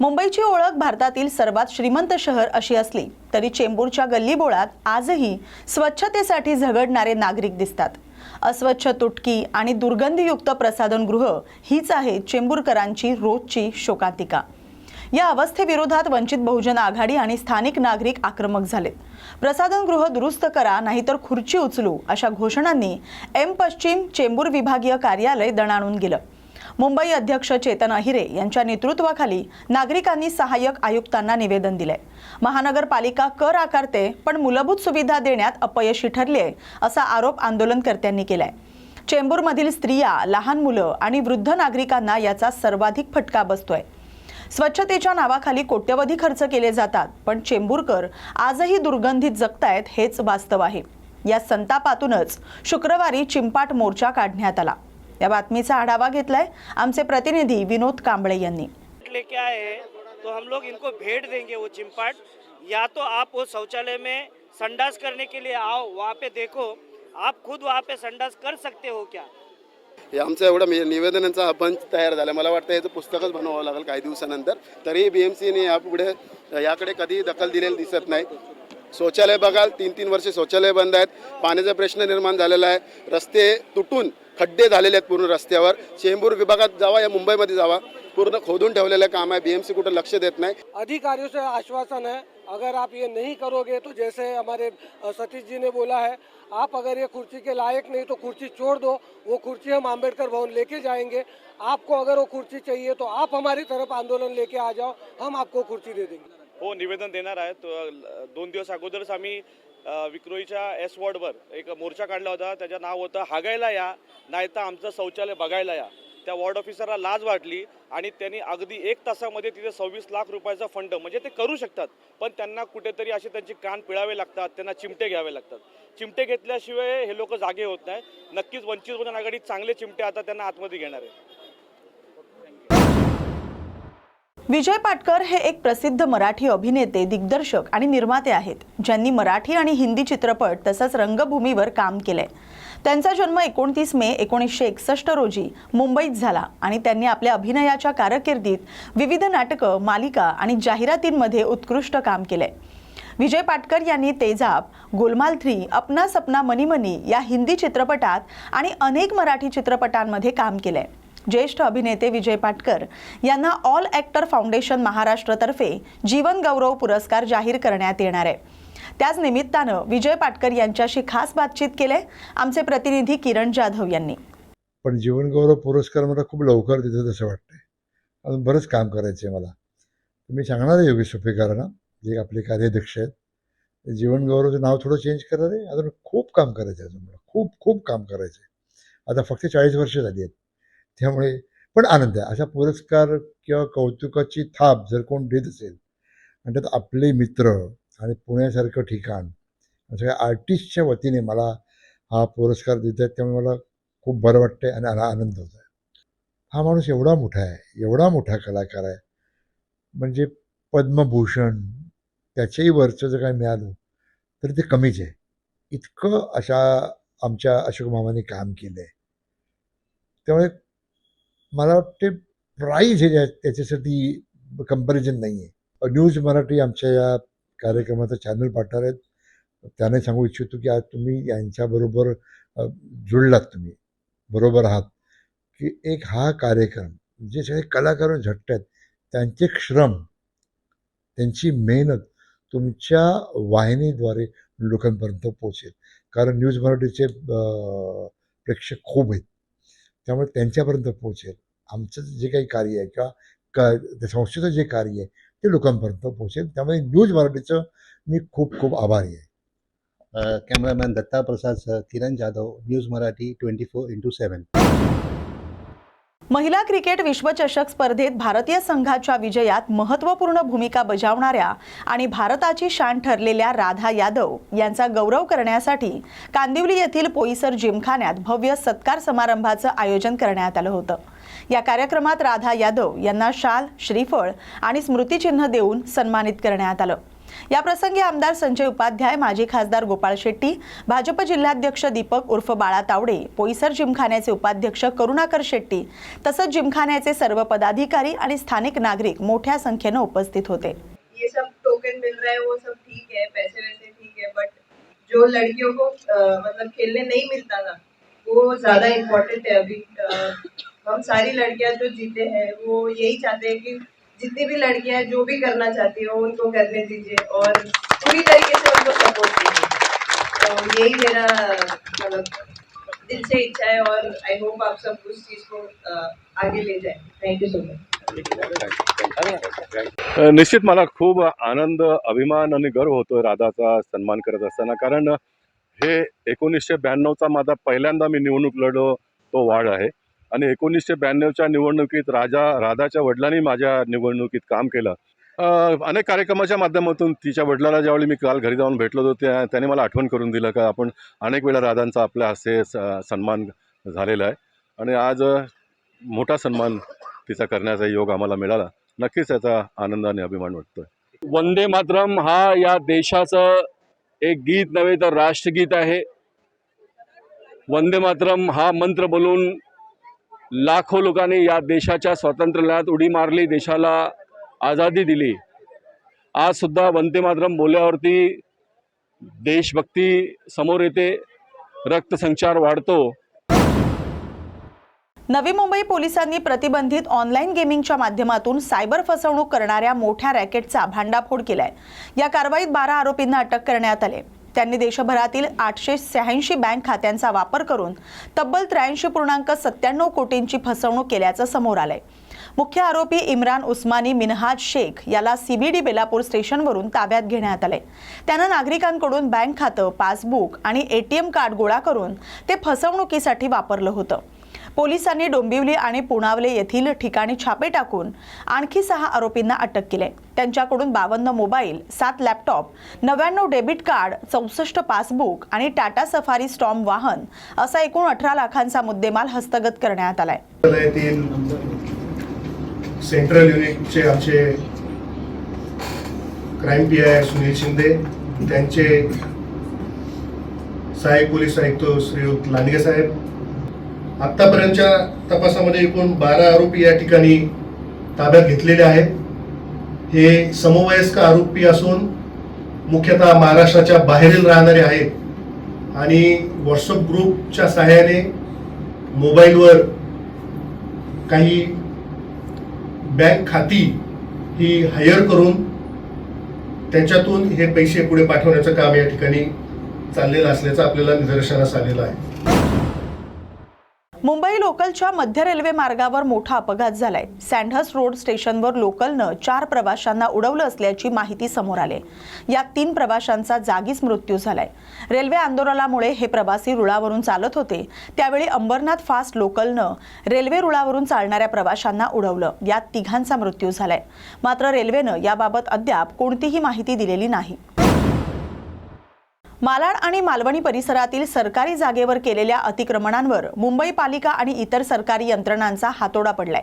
मुंबईची ओळख भारतातील सर्वात श्रीमंत शहर अशी असली तरी चेंबूरच्या गल्लीबोळात आजही स्वच्छतेसाठी झगडणारे नागरिक दिसतात. अस्वच्छ तुटकी आणि दुर्गंधीयुक्त प्रसाधनगृह हीच आहे चेंबूरकरांची रोजची शोकांतिका. या अवस्थेविरोधात वंचित बहुजन आघाडी आणि स्थानिक नागरिक आक्रमक झालेत. प्रसाधनगृह दुरुस्त करा नाहीतर खुर्ची उचलू अशा घोषणांनी एम पश्चिम चेंबूर विभागीय कार्यालय दणाणून गेलं. मुंबई अध्यक्ष चेतन अहिरे यांच्या नेतृत्वाखाली नागरिकांनी सहाय्यक आयुक्तांना निवेदन दिले. महानगरपालिका कर आकारते पण मूलभूत सुविधा देण्यात अपयशी ठरली आहे असा आरोप आंदोलनकर्त्यांनी केलाय. चेंबूरमधील स्त्रिया लहान मुलं आणि वृद्ध नागरिकांना याचा सर्वाधिक फटका बसतोय. स्वच्छतेच्या नावाखाली कोट्यवधी खर्च केले जातात पण चेंबूरकर आजही दुर्गंधीत जगतायत हेच वास्तव आहे. या संतापातूनच शुक्रवारी चिंपाट मोर्चा काढण्यात आला. या बातमीचा आढावा घेतलाय आमचे प्रतिनिधी विनोद कांबळे यांनी. लेके आए हैं? तो हम लोग इनको भेंट देंगे वो चिंपाट। या तो आप वो शौचालय में संडास करने के लिए आओ वहाँ पे देखो। आप खुद वहाँ पे संडास कर सकते हो क्या? हे आमचं एवढं म्हणजे निवेदनांचा हा बंच तयार झाला. मला वाटतं याचं पुस्तकच बनवावं लागेल काही दिवसानंतर. तरी बी एम सीने यापुढे याकडे कधी दखल दिलेली दिसत नाही. शौचालय बघाल तीन तीन वर्षे शौचालय बंद आहेत. पाण्याचा प्रश्न निर्माण झालेला आहे. रस्ते तुटून खड्डे झालेले आहेत पूर्ण रस्त्यावर. चेंबूर विभागात जावा या मुंबईमध्ये जावा. पूर्ण खोदून ठेवलेलं काम आहे. बी एम सी कुठं लक्ष देत नाही. अधिकारियों से आश्वासन है अगर आप ये नहीं करोगे तो जैसे हमारे सतीश जी ने बोला है आप अगर ये कुर्सी के लायक नहीं तो कुर्सी छोड़ दो वो कुर्सी हम आम्बेडकर भवन लेके जाएँगे। आपको अगर वो कुर्सी चाहिए तो आप हमारी तरफ़ आंदोलन लेके आ जाओ हम आपको कुर्सी दे देंगे। हो निवेदन देणार आहे तो दोन दिवस अगोदरच आम्ही विक्रोईच्या एस वॉर्डवर एक मोर्चा काढला होता. त्याचं नाव होतं हागायला या नाही तर आमचं शौचालय बघायला या. त्या वॉर्ड ऑफिसरला लाज वाटली आणि त्यांनी अगदी एक तासामध्ये तिथे सव्वीस लाख रुपयाचा फंड म्हणजे ते करू शकतात पण त्यांना कुठेतरी असे त्यांचे कान पिळावे लागतात त्यांना चिमटे घ्यावे लागतात. चिमटे घेतल्याशिवाय हे लोक जागे होत नाही नक्कीच वंचित बहुजन आघाडी चांगले चिमटे आता त्यांना आतमध्ये घेणार आहे. विजय पाटकर हे एक प्रसिद्ध मराठी अभिनेते दिग्दर्शक आणि निर्माते आहेत ज्यांनी मराठी आणि हिंदी चित्रपट तसंच रंगभूमीवर काम केलंय. त्यांचा जन्म एकोणतीस मे एकोणीसशे एकसष्ट रोजी मुंबईत झाला आणि त्यांनी आपल्या अभिनयाच्या कारकिर्दीत विविध नाटकं मालिका आणि जाहिरातींमध्ये उत्कृष्ट काम केलंय. विजय पाटकर यांनी तेजाब गोलमाल थ्री अपना सपना मनी मनी या हिंदी चित्रपटात आणि अनेक मराठी चित्रपटांमध्ये काम केलंय. ज्येष्ठ अभिनेते विजय पाटकर यांना ऑल ॲक्टर फाउंडेशन महाराष्ट्रतर्फे जीवन गौरव पुरस्कार जाहीर करण्यात येणार आहे. त्याच निमित्तानं विजय पाटकर यांच्याशी खास बातचीत केले आमचे प्रतिनिधी किरण जाधव यांनी. पण जीवनगौरव पुरस्कार मला खूप लवकर देतात असं वाटतंय. अजून बरंच काम करायचं आहे मला. मी सांगणार आहे योगेश सुपेकरांना जे आपले कार्याध्यक्ष आहेत. जीवनगौरवचं नाव थोडं चेंज करणार आहे. अजून खूप काम करायचं आहे अजून मला. खूप खूप काम करायचं आहे आता फक्त चाळीस वर्ष झाली आहेत. त्यामुळे पण आनंद आहे. अशा पुरस्कार किंवा कौतुकाची थाप जर कोण देत असेल आणि त्यात आपले मित्र आणि पुण्यासारखं ठिकाण सगळ्या आर्टिस्टच्या वतीने मला हा पुरस्कार देत आहेत त्यामुळे मला खूप बरं वाटतंय आणि मला आनंद होत आहे. हा माणूस एवढा मोठा आहे एवढा मोठा कलाकार आहे. म्हणजे पद्मभूषण त्याच्याही वरचं जर काय मिळालं तर ते कमीच आहे. इतकं अशा आमच्या अशोक मामाने काम केलं आहे त्यामुळे मला वाटते प्राईज हे ज्या- त्याच्यासाठी कंपॅरिझन नाही आहे न्यूज मराठी आमच्या या कार्यक्रमाचा चॅनल पार्टनर आहेत. त्याने सांगू इच्छितो की आज तुम्ही यांच्याबरोबर जुळलात तुम्ही. बरोबर आहात. की एक हा कार्यक्रम जे सगळे कलाकार झटत आहेत त्यांचे श्रम त्यांची मेहनत तुमच्या वाहिनीद्वारे लोकांपर्यंत पोचेल कारण न्यूज मराठीचे प्रेक्षक खूप आहेत. त्यामुळे त्यांच्यापर्यंत पोचेल आमचं जे काही कार्य आहे किंवा क संस्थेचं जे कार्य आहे ते लोकांपर्यंत पोचेल त्यामुळे न्यूज मराठीचं मी खूप खूप आभारी आहे. कॅमेरामॅन दत्ता प्रसाद सह Kiran Jadhav news Marathi twenty four into seven महिला क्रिकेट विश्वचषक स्पर्धेत भारतीय संघाच्या विजयात महत्त्वपूर्ण भूमिका बजावणाऱ्या आणि भारताची शान ठरलेल्या राधा यादव यांचा गौरव करण्यासाठी कांदिवली येथील पोईसर जिमखान्यात भव्य सत्कार समारंभाचं आयोजन करण्यात आलं होतं. या कार्यक्रमात राधा यादव यांना शाल श्रीफळ आणि स्मृतिचिन्ह देऊन सन्मानित करण्यात आलं. याप्रसंगी आमदार संजय उपाध्याय माजी खासदार गोपाळ शेट्टी भाजप जिल्हाध्यक्ष दीपक उर्फ बाळा तावडे पोईसर जिमखान्याचे उपाध्यक्ष करुणाकर शेट्टी तसंच जिमखान्याचे सर्व पदाधिकारी आणि स्थानिक नागरिक मोठ्या संख्येनं उपस्थित होते. ये सब टोकन मिल रहा है वो सब ठीक है पैसे वैसे ठीक है बट जो लड़कियों को आ, मतलब खेलने नहीं मिलता था वो ज्यादा इम्पोर्टेंट है अभी अ, हम सारी लड़कियां जो जीते हैं वो यही चाहते हैं कि जितनी भी लड़कियां जो भी करना चाहती हो उनको करने दीजिए और पूरी तरीके से उनको सपोर्ट कीजिए। तो यही मेरा मतलब दिल से इच्छा है और आई होप आप सब उस चीज को आगे ले जाए। थैंक यू सो मच निश्चित मला खूप आनंद अभिमान आणि गर्व होतो राधाचा सन्मान करत असताना कारण हे एकोणीसशे ब्याण्णवचा माझा पहिल्यांदा मी निवडणूक लढलो तो वाढ आहे. आणि एकोणीसशे ब्याण्णवच्या निवडणुकीत राजा राधाच्या वडिलांनी माझ्या निवडणुकीत काम केलं. अनेक कार्यक्रमाच्या माध्यमातून तिच्या वडिलाला ज्यावेळी मी काल घरी जाऊन भेटलो होतो त्या त्याने मला आठवण करून दिलं का आपण अनेक वेळा राधांचा आपल्या हस्ते स- सन्मान झालेला आहे. आणि आज मोठा सन्मान तिचा करण्याचा योग आम्हाला मिळाला. नक्कीच याचा आनंद आणि अभिमान वाटतोय. वंदे मातरम हा या देशाचं एक गीत नव्हे तर राष्ट्रगीत आहे. वंदे मातरम हा मंत्र बोलून लाखो लोकांनी या देशाच्या स्वातंत्र्यात उडी मारली देशाला आझादी दिली. आजसुद्धा वंदे मातरम बोलल्यावरती देशभक्ती समोर येते रक्तसंचार वाढतो. नवी मुंबई पोलिसांनी प्रतिबंधित ऑनलाईन गेमिंगच्या माध्यमातून सायबर फसवणूक करणाऱ्या मोठ्या रॅकेटचा भांडाफोड केलाय. या कारवाईत बारा आरोपींना अटक करण्यात आले त्यांनी देशभरातील आठशे शहाऐंशी बँक खात्यांचा वापर करून तब्बल त्र्याऐंशी पूर्णांक सत्त्याण्णव कोटींची फसवणूक केल्याचं समोर आलंय. मुख्य आरोपी इम्रान उस्मानी मिनहाज शेख याला सीबीडी बेलापूर स्टेशनवरून ताब्यात घेण्यात आले. त्यानं नागरिकांकडून बँक खातं पासबुक आणि एटीएम कार्ड गोळा करून ते फसवणुकीसाठी वापरलं होतं. पोलिसांनी डोंबिवली आणि पुणावले येथील ठिकाणी छापे टाकून आणखी सहा आरोपींना अटक केले. त्यांच्याकडून बावन्न मोबाईल सात लॅपटॉप नव्याण्णव डेबिट कार्ड चौसष्ट पासबुक आणि टाटा सफारी स्टॉम वाहन असा एकूण अठरा लाखांचा मुद्देमाल हस्तगत करण्यात आलाय. सेंट्रल युनिटचे आमचे crime P I Sunil Shinde त्यांचे सहाय्यक पोलीस आयुक्त श्रीयुत लांडगे साहेब. आत्तापर्यंतच्या तपासामध्ये एकूण बारा आरोपी या ठिकाणी ताब्यात घेतलेले आहेत. हे समवयस्क आरोपी असून मुख्यतः महाराष्ट्राच्या बाहेरील राहणारे आहेत. आणि व्हॉट्सअप ग्रुपच्या सहाय्याने मोबाईलवर काही बँक खाती ही हायर करून त्याच्यातून हे पैसे पुढे पाठवण्याचं काम या ठिकाणी चाललेलं असल्याचं आपल्याला निदर्शनास आलेलं आहे. मुंबई लोकलच्या मध्य रेल्वे मार्गावर मोठा अपघात झालाय. सँडहस रोड स्टेशनवर लोकलनं चार प्रवाशांना उडवलं असल्याची माहिती समोर आली. यात तीन प्रवाशांचा जागीच मृत्यू झालाय. रेल्वे आंदोलनामुळे हे प्रवासी रुळावरून चालत होते. त्यावेळी अंबरनाथ फास्ट लोकलनं रेल्वे रुळावरून चालणाऱ्या प्रवाशांना उडवलं. यात तिघांचा मृत्यू झालाय. मात्र रेल्वेनं याबाबत अद्याप कोणतीही माहिती दिलेली नाही. मालाड आणि मालवणी परिसरातील सरकारी जागेवर केलेल्या अतिक्रमणांवर मुंबई पालिका आणि इतर सरकारी यंत्रणांचा हातोडा पडलाय.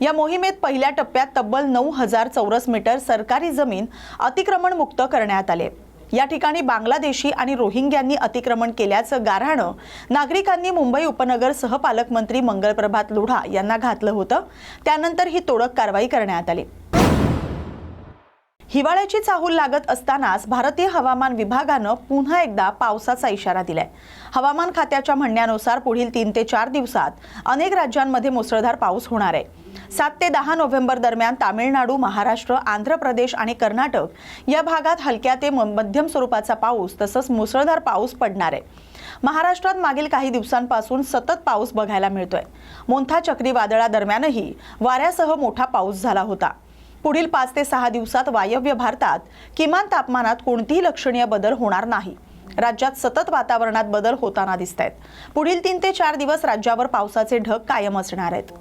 या मोहिमेत पहिल्या टप्प्यात तब्बल नऊ हजार चौरस मीटर सरकारी जमीन अतिक्रमण मुक्त करण्यात आले. या ठिकाणी बांगलादेशी आणि रोहिंग्यांनी अतिक्रमण केल्याचं गाऱ्हाणं नागरिकांनी मुंबई उपनगर सहपालकमंत्री मंगलप्रभात लोढा यांना घातलं होतं. त्यानंतर ही तोडक कारवाई करण्यात आली. हिवाळ्याची चाहूल लागत असतानाच भारतीय हवामान विभागानं पुन्हा एकदा पावसाचा इशारा दिलाय. हवामान खात्याच्या म्हणण्यानुसार पुढील तीन ते चार दिवसात अनेक राज्यांमध्ये मुसळधार पाऊस होणार आहे. सात ते दहा नोव्हेंबर दरम्यान तामिळनाडू महाराष्ट्र आंध्र प्रदेश आणि कर्नाटक या भागात हलक्या ते म- मध्यम स्वरूपाचा पाऊस तसंच मुसळधार पाऊस पडणार आहे. महाराष्ट्रात मागील काही दिवसांपासून सतत पाऊस बघायला मिळतोय. मोंथा चक्रीवादळादरम्यानही वाऱ्यासह मोठा पाऊस झाला होता. पुढील पाच ते सहा दिवसात वायव्य भारतात किमान तापमानात कोणतीही लक्षणीय बदल होणार नाही. राज्यात सतत वातावरणात बदल होताना दिसत आहेत पुढील तीन ते चार दिवस राज्यावर पावसाचे ढग कायम असणार आहेत.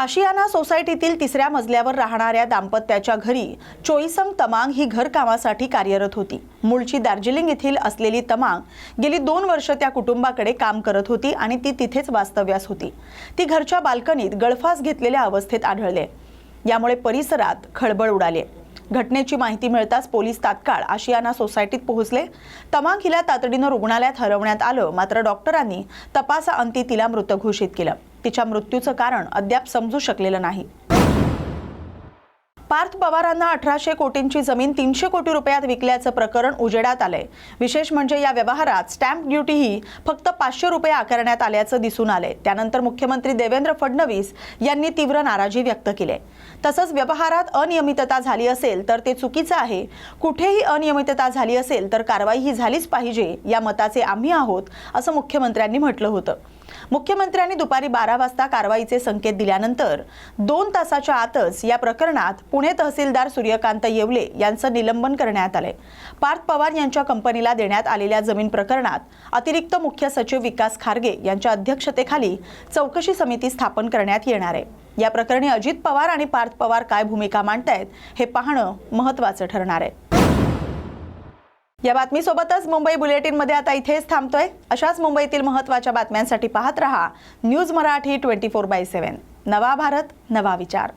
आशियाना सोसायटीतील तिसऱ्या मजल्यावर राहणाऱ्या दाम्पत्याच्या घरी चोईसंग तमांग ही घरकामासाठी कार्यरत होती. मूळची दार्जिलिंग येथील असलेली तमांग गेली दोन वर्ष त्या कुटुंबाकडे काम करत होती आणि ती तिथेच वास्तव्यास होती. ती घरच्या बाल्कनीत गळफास घेतलेल्या अवस्थेत आढळले. यामुळे परिसरात खळबळ उडाली. घटनेची माहिती मिळताच पोलीस तात्काळ आशियाना सोसायटीत पोहोचले. तमांग हिला तातडीनं रुग्णालयात हरवण्यात आलं मात्र डॉक्टरांनी तपासाअंती तिला मृत घोषित केलं. तिच्या मृत्यूचं कारण अद्याप समजू शकलेलं नाही. पार्थ पवारांना अठराशे कोटींची जमीन तीनशे कोटी रुपयात विकल्याचं प्रकरण उजेडात आलंय. विशेष म्हणजे या व्यवहारात स्टॅम्प ड्युटीही फक्त पाचशे रुपये आकारण्यात आल्याचं दिसून आलंय. त्यानंतर मुख्यमंत्री देवेंद्र फडणवीस यांनी तीव्र नाराजी व्यक्त केली तसंच व्यवहारात अनियमितता झाली असेल तर ते चुकीचं आहे. कुठेही अनियमितता झाली असेल तर कारवाई ही झालीच पाहिजे या मताचे आम्ही आहोत असं मुख्यमंत्र्यांनी म्हटलं होतं. मुख्यमंत्र्यांनी दुपारी बारा वाजता कारवाईचे संकेत दिल्यानंतर दोन तासाच्या आतच या प्रकरणात पुणे तहसीलदार सूर्यकांत येवले यांचं निलंबन करण्यात आलंय. पार्थ पवार यांच्या कंपनीला देण्यात आलेल्या जमीन प्रकरणात अतिरिक्त मुख्य सचिव विकास खारगे यांच्या अध्यक्षतेखाली चौकशी समिती स्थापन करण्यात येणार आहे. या प्रकरणी अजित पवार आणि पार्थ पवार काय भूमिका मांडतायत हे पाहणं महत्त्वाचं ठरणार आहे. या बातमीसोबतच मुंबई बुलेटिनमध्ये आता इथेच थांबतोय. अशाच मुंबईतील महत्त्वाच्या बातम्यांसाठी पाहत रहा news Marathi twenty four by seven. नवा भारत नवा विचार.